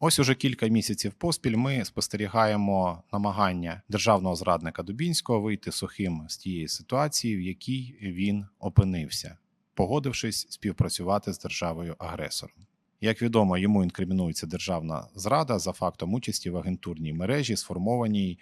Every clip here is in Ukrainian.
Ось уже кілька місяців поспіль ми спостерігаємо намагання державного зрадника Дубінського вийти сухим з тієї ситуації, в якій він опинився, погодившись співпрацювати з державою агресором. Як відомо, йому інкримінується державна зрада за фактом участі в агентурній мережі, сформованій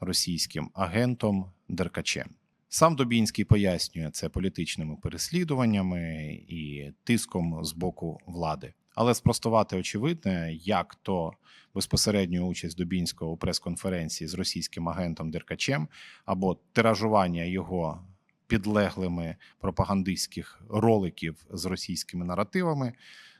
російським агентом Деркачем. Сам Дубінський пояснює це політичними переслідуваннями і тиском з боку влади. Але спростувати очевидне, як то безпосередню участь Дубінського у прес-конференції з російським агентом Деркачем або тиражування його підлеглими пропагандистських роликів з російськими наративами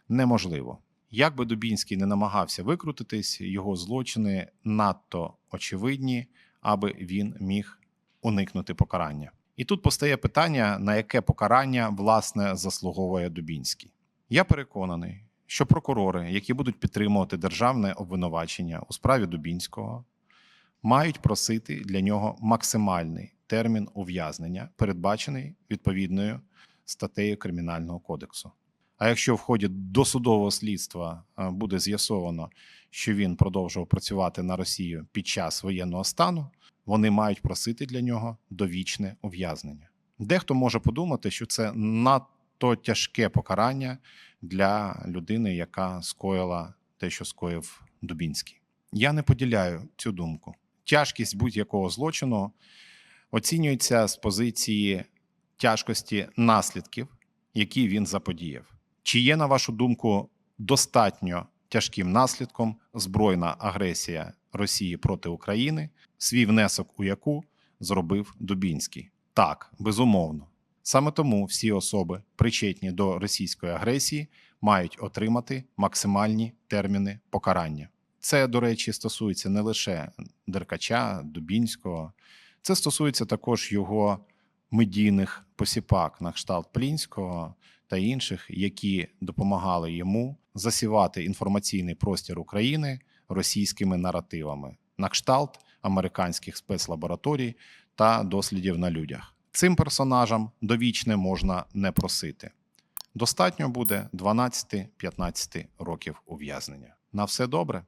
неможливо. Як би Дубінський не намагався викрутитись, його злочини надто очевидні, аби він міг уникнути покарання. І тут постає питання, на яке покарання власне заслуговує Дубінський. Я переконаний, що прокурори, які будуть підтримувати державне обвинувачення у справі Дубінського, мають просити для нього максимальний термін ув'язнення, передбачений відповідною статтею Кримінального кодексу. А якщо в ході досудового слідства е, буде з'ясовано, що він продовжував працювати на Росію під час воєнного стану, вони мають просити для нього довічне ув'язнення. Дехто може подумати, що це надто тяжке покарання для людини, яка скоїла те, що скоїв Дубінський. Я не поділяю цю думку. Тяжкість будь-якого злочину оцінюється з позиції тяжкості наслідків, які він заподіяв. Чи є, на вашу думку, достатньо тяжким наслідком збройна агресія Росії проти України, свій внесок у яку зробив Дубінський? Так, безумовно. Саме тому всі особи, причетні до російської агресії, мають отримати максимальні терміни покарання. Це, до речі, стосується не лише Деркача, Дубінського, це стосується також його медійних посіпак на кшталт Плінського та інших, які допомагали йому засівати інформаційний простір України російськими наративами на кшталт американських спецлабораторій та дослідів на людях. Цим персонажам довічне можна не просити. Достатньо буде 12-15 років ув'язнення. На все добре.